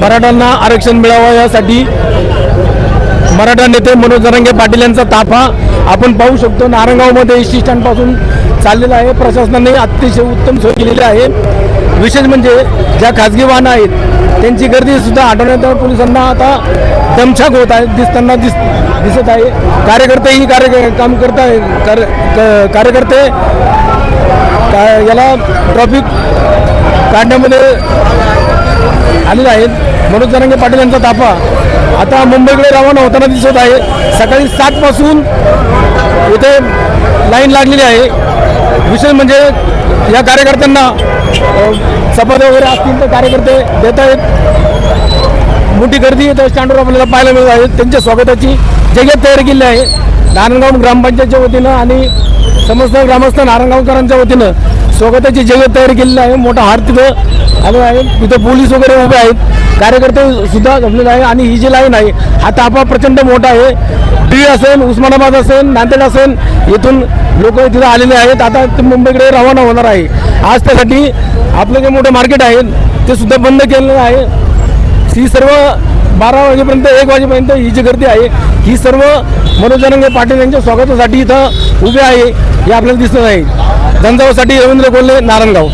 मराठ्यांना आरक्षण मिळावं यासाठी मराठा नेते मनोज जरांगे पाटील यांचा ताफा आपण पाहू शकतो. नारंगावमध्ये एस टी स्टँडपासून चाललेला आहे. प्रशासनाने अतिशय उत्तम सोय केलेली आहे. विशेष म्हणजे ज्या खाजगी वाहनं आहेत त्यांची गर्दीसुद्धा आठवण्यात पोलिसांना आता दमछाक होत आहे दिसताना दिस दिसत आहे. कार्यकर्तेही कार्य काम करत आहे. कार्य क- कार्यकर्ते का- याला ट्रॉफिक काढण्यामध्ये आलेले आहेत. मनोज जरांगे पाटील यांचा ताफा. आता मुंबईकडे रवाना होताना दिसत आहे. सकाळी सातपासून इथे लाईन लागलेली आहे. विशेष म्हणजे या कार्यकर्त्यांना अ, वगैरे असतील तर कार्यकर्ते देत आहेत. मोठी गर्दी इथं स्टँडवर आपल्याला पाहायला मिळत आहे. त्यांच्या स्वागताची जगत तयार केली आहे. नारायणगाव ग्रामपंचायतच्या वतीनं आणि समस्त ग्रामस्थ नारायणगावकरांच्या वतीनं स्वागताची जगत तयार केलेलं आहे. मोठा हार तिथं आलो आहे. तिथं पोलीस वगैरे उभे आहेत. कार्यकर्ते सुद्धा जमलेले आहे आणि ही जी लाईन आहे हा तापा प्रचंड मोठा आहे. डी असेल उस्मानाबाद असेल नांदेड असेल येथून लोक तिथं आलेले आहेत. आता ते मुंबईकडे रवाना होणार आहे. आज त्यासाठी आपलं जे मोठं मार्केट आहे ते सुद्धा बंद केलेलं आहे. ही सर्व बारा वाजेपर्यंत एक वाजेपर्यंत ही जी गर्दी आहे ही सर्व मनोज जरंगे पाटील यांच्या स्वागतासाठी इथं उभे आहे हे आपल्याला दिसत आहे. धंदावासाठी रवींद्र कोल्हे नारायणगाव.